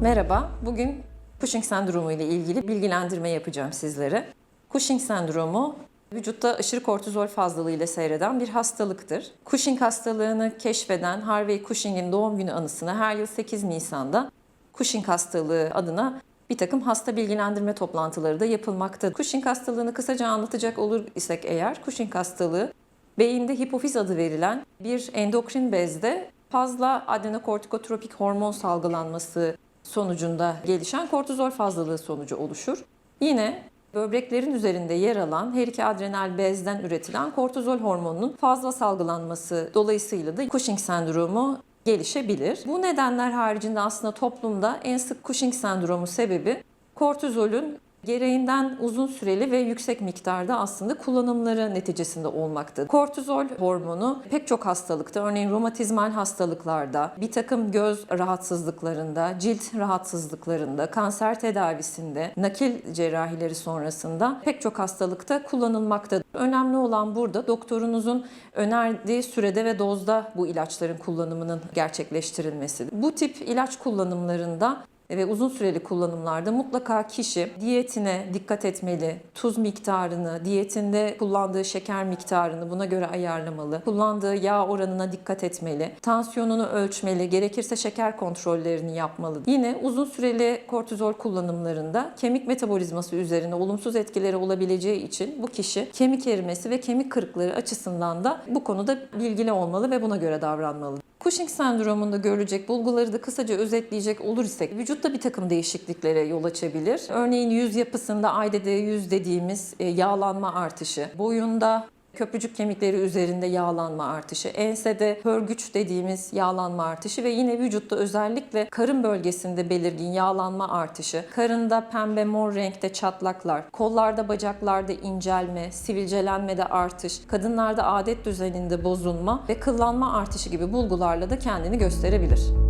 Merhaba, bugün Cushing sendromu ile ilgili bilgilendirme yapacağım sizlere. Cushing sendromu vücutta aşırı kortizol fazlalığı ile seyreden bir hastalıktır. Cushing hastalığını keşfeden Harvey Cushing'in doğum günü anısına her yıl 8 Nisan'da Cushing hastalığı adına bir takım hasta bilgilendirme toplantıları da yapılmaktadır. Cushing hastalığını kısaca anlatacak olur isek eğer, Cushing hastalığı beyinde hipofiz adı verilen bir endokrin bezde fazla adenokortikotropik hormon salgılanması sonucunda gelişen kortizol fazlalığı sonucu oluşur. Yine böbreklerin üzerinde yer alan her iki adrenal bezden üretilen kortizol hormonunun fazla salgılanması dolayısıyla da Cushing sendromu gelişebilir. Bu nedenler haricinde aslında toplumda en sık Cushing sendromu sebebi kortizolün gereğinden uzun süreli ve yüksek miktarda aslında kullanımları neticesinde olmaktadır. Kortizol hormonu pek çok hastalıkta, örneğin romatizmal hastalıklarda, bir takım göz rahatsızlıklarında, cilt rahatsızlıklarında, kanser tedavisinde, nakil cerrahileri sonrasında pek çok hastalıkta kullanılmaktadır. Önemli olan burada doktorunuzun önerdiği sürede ve dozda bu ilaçların kullanımının gerçekleştirilmesidir. Bu tip ilaç kullanımlarında ve uzun süreli kullanımlarda mutlaka kişi diyetine dikkat etmeli. Tuz miktarını, diyetinde kullandığı şeker miktarını buna göre ayarlamalı. Kullandığı yağ oranına dikkat etmeli. Tansiyonunu ölçmeli, gerekirse şeker kontrollerini yapmalı. Yine uzun süreli kortizol kullanımlarında kemik metabolizması üzerine olumsuz etkileri olabileceği için bu kişi kemik erimesi ve kemik kırıkları açısından da bu konuda bilgili olmalı ve buna göre davranmalı. Cushing sendromunda görülecek bulguları da kısaca özetleyecek olur isek vücutta bir takım değişikliklere yol açabilir. Örneğin yüz yapısında ADD100 dediğimiz e, yağlanma artışı, boyunda köprücük kemikleri üzerinde yağlanma artışı, ensede hörgüç dediğimiz yağlanma artışı ve yine vücutta özellikle karın bölgesinde belirgin yağlanma artışı, karında pembe mor renkte çatlaklar, kollarda bacaklarda incelme, sivilcelenmede artış, kadınlarda adet düzeninde bozulma ve kıllanma artışı gibi bulgularla da kendini gösterebilir.